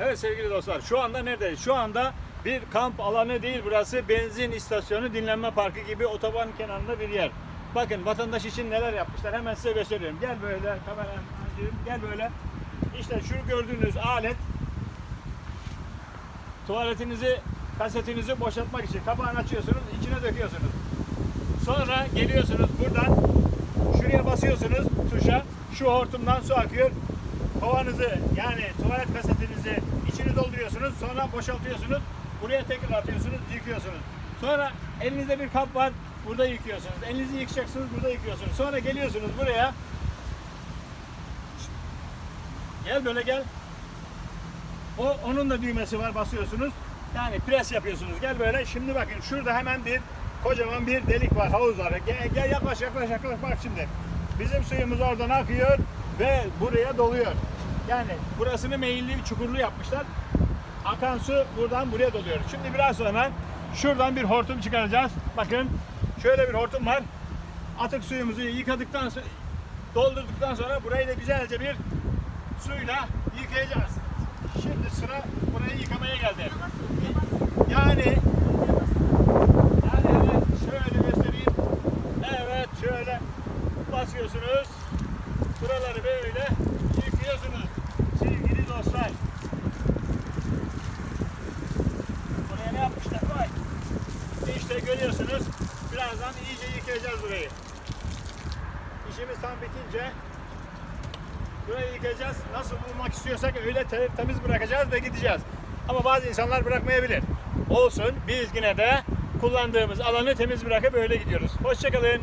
Evet sevgili dostlar şu anda neredeyiz? Şu anda bir kamp alanı değil burası benzin istasyonu dinlenme parkı gibi otoban kenarında bir yer. Bakın vatandaş için neler yapmışlar hemen size gösteriyorum. Gel böyle kameram gel böyle. İşte şu gördüğünüz alet tuvaletinizi kasetinizi boşaltmak için kapağını açıyorsunuz içine döküyorsunuz. Sonra geliyorsunuz buradan şuraya basıyorsunuz tuşa şu hortumdan su akıyor kovanızı yani tuvalet kasetinizi içini dolduruyorsunuz sonra boşaltıyorsunuz buraya tekrar atıyorsunuz yıkıyorsunuz. Sonra elinizde bir kap var burada yıkıyorsunuz. Elinizi yıkacaksınız burada yıkıyorsunuz. Sonra geliyorsunuz buraya. Gel böyle gel. O onun da düğmesi var basıyorsunuz. Yani pres yapıyorsunuz. Gel böyle. Şimdi bakın şurada hemen bir kocaman bir delik var havuz var. Gel, gel yaklaş yaklaş yaklaş. Bak şimdi. Bizim suyumuz oradan akıyor ve buraya doluyor. Yani burasını meyilli bir çukurlu yapmışlar. Akan su buradan buraya doluyor. Şimdi biraz sonra şuradan bir hortum çıkaracağız. Bakın şöyle bir hortum var. Atık suyumuzu yıkadıktan sonra doldurduktan sonra burayı da güzelce bir suyla yıkayacağız. Şimdi sıra burayı yıkamaya geldi. Yani yani şöyle göstereyim. Evet şöyle basıyorsunuz. Buraları böyle yıkıyorsunuz. Sevgili dostlar. Buraya ne yapmışlar? Vay. İşte görüyorsunuz. Birazdan iyice yıkayacağız burayı. İşimiz tam bitince burayı yıkayacağız. Nasıl bulmak istiyorsak öyle te- temiz bırakacağız ve gideceğiz. Ama bazı insanlar bırakmayabilir. Olsun biz yine de kullandığımız alanı temiz bırakıp öyle gidiyoruz. Hoşçakalın.